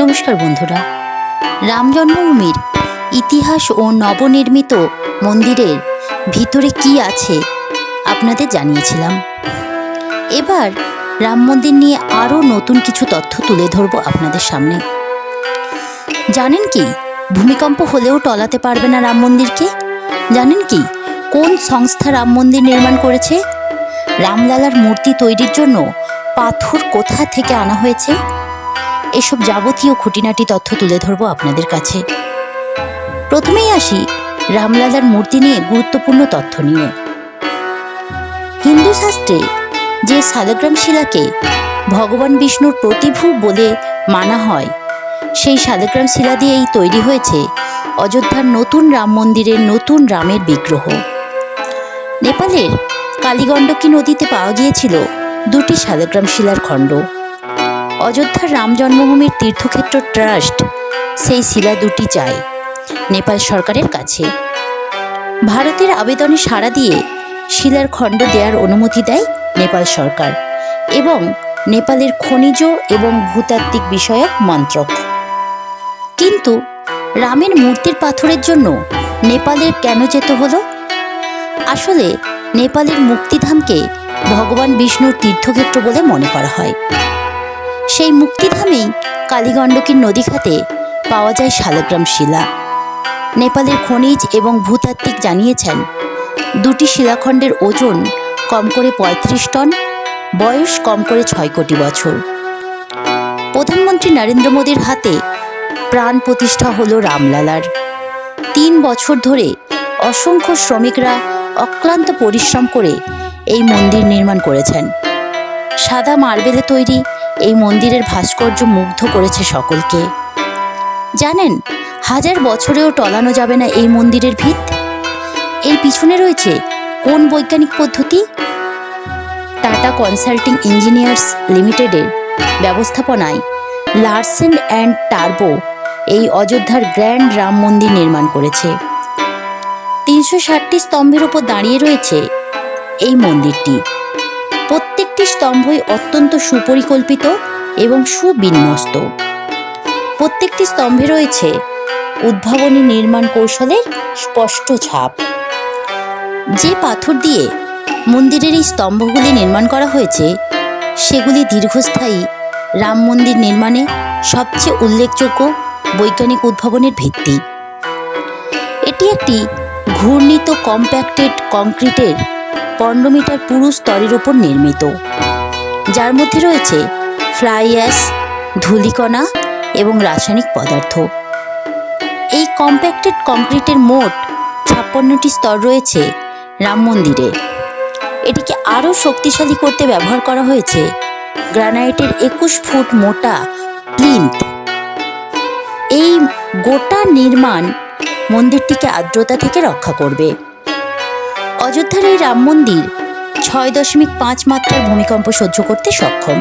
নমস্কার বন্ধুরা। রাম জন্মভূমির ইতিহাস ও নবনির্মিত মন্দিরের ভিতরে কি আছে আপনাদের জানিয়েছিলাম। এবার রাম মন্দির নিয়ে আরও নতুন কিছু তথ্য তুলে ধরবো আপনাদের সামনে। জানেন কি, ভূমিকম্প হলেও টলাতে পারবে না রাম মন্দিরকে? জানেন কি, কোন সংস্থা রাম মন্দির নির্মাণ করেছে? রামলালার মূর্তি তৈরির জন্য পাথর কোথা থেকে আনা হয়েছে? এসব যাবতীয় খুঁটিনাটি তথ্য তুলে ধরবো আপনাদের কাছে। প্রথমেই আসি রামলালার মূর্তি নিয়ে গুরুত্বপূর্ণ তথ্য নিয়ে। হিন্দু শাস্ত্রে যে শালগ্রাম শিলাকে ভগবান বিষ্ণুর প্রতিভু বলে মানা হয়, সেই শালগ্রাম শিলা দিয়েই তৈরি হয়েছে অযোধ্যার নতুন রাম মন্দিরের নতুন রামের বিগ্রহ। নেপালের কালীগণ্ডকী নদীতে পাওয়া গিয়েছিল দুটি শালগ্রাম শিলার খণ্ড। অযোধ্যার রাম জন্মভূমির তীর্থক্ষেত্র ট্রাস্ট, সেই শিলা দুটি চায় নেপাল সরকারের কাছে। ভারতের আবেদনে সাড়া দিয়ে শিলার খণ্ড দেওয়ার অনুমতি দেয় নেপাল সরকার এবং নেপালের খনিজ এবং ভূতাত্ত্বিক বিষয়ক মন্ত্রক। কিন্তু রামের মূর্তির পাথরের জন্য নেপালের কেন যেতে হলো? আসলে নেপালের মুক্তিধামকে ভগবান বিষ্ণুর তীর্থক্ষেত্র বলে মনে করা হয়। সেই মুক্তিধামেই কালীগণ্ডকীর নদীঘাটে পাওয়া যায় শালগ্রাম শিলা। নেপালের খনিজ এবং ভূতাত্ত্বিক জানিয়েছেন, দুটি শিলাখণ্ডের ওজন কম করে পঁয়ত্রিশ টন, বয়স কম করে ছয় কোটি বছর। প্রধানমন্ত্রী নরেন্দ্র মোদীর হাতে প্রাণ প্রতিষ্ঠা হলো রামলালার। তিন বছর ধরে অসংখ্য শ্রমিকরা অক্লান্ত পরিশ্রম করে এই মন্দির নির্মাণ করেছেন। সাদা মার্বেলে তৈরি এই মন্দিরের ভাস্কর্য মুগ্ধ করেছে সকলকে। জানেন, হাজার বছরেও টলানো যাবে না এই মন্দিরের ভিত? এর পিছনে রয়েছে কোন বৈজ্ঞানিক পদ্ধতি? টাটা কনসাল্টিং ইঞ্জিনিয়ার্স লিমিটেডের ব্যবস্থাপনায় লার্সেন অ্যান্ড টার্বো এই অযোধ্যার গ্র্যান্ড রাম মন্দির নির্মাণ করেছে। তিনশো ষাটটি স্তম্ভের উপর দাঁড়িয়ে রয়েছে এই মন্দিরটি। প্রত্যেকটি স্তম্ভই অত্যন্ত সুপরিকল্পিত এবং সুবিন্যস্ত। প্রত্যেকটি স্তম্ভে রয়েছে উদ্ভাবনী নির্মাণ কৌশলের স্পষ্ট ছাপ। যে পাথর দিয়ে মন্দিরের এই স্তম্ভগুলি নির্মাণ করা হয়েছে, সেগুলি দীর্ঘস্থায়ী রাম মন্দির নির্মাণে সবচেয়ে উল্লেখযোগ্য বৈজ্ঞানিক উদ্ভাবনের ভিত্তি। এটি একটি ঘূর্ণিত কম্প্যাক্টেড কংক্রিটের পনেরো মিটার পুরু স্তরের উপর নির্মিত। যার মধ্যে রয়েছে ফ্লাই অ্যাশ, ধূলিকণা এবং রাসায়নিক পদার্থ। এই কম্প্যাক্টেড কংক্রিটের মোট ছাপ্পান্নটি স্তর রয়েছে রাম মন্দিরে। এটিকে আরও শক্তিশালী করতে ব্যবহার করা হয়েছে গ্রানাইটের একুশ ফুট মোটা প্লিন্থ এই গোটা নির্মাণ মন্দিরটিকে আর্দ্রতা থেকে রক্ষা করবে। অযোধ্যার এই রাম মন্দির ছয় দশমিক পাঁচ মাত্রার ভূমিকম্প সহ্য করতে সক্ষম।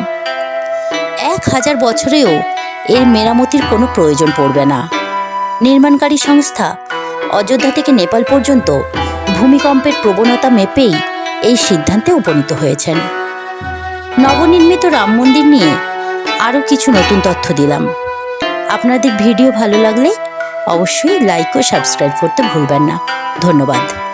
এক হাজার বছরেও এর মেরামতির কোনো প্রয়োজন পড়বে না। নির্মাণকারী সংস্থা অযোধ্যা থেকে নেপাল পর্যন্ত ভূমিকম্পের প্রবণতা মেপেই এই সিদ্ধান্তে উপনীত হয়েছেন। নবনির্মিত রাম মন্দির নিয়ে আরও কিছু নতুন তথ্য দিলাম। আপনাদের ভিডিও ভালো লাগলে অবশ্যই লাইক ও সাবস্ক্রাইব করতে ভুলবেন না। ধন্যবাদ।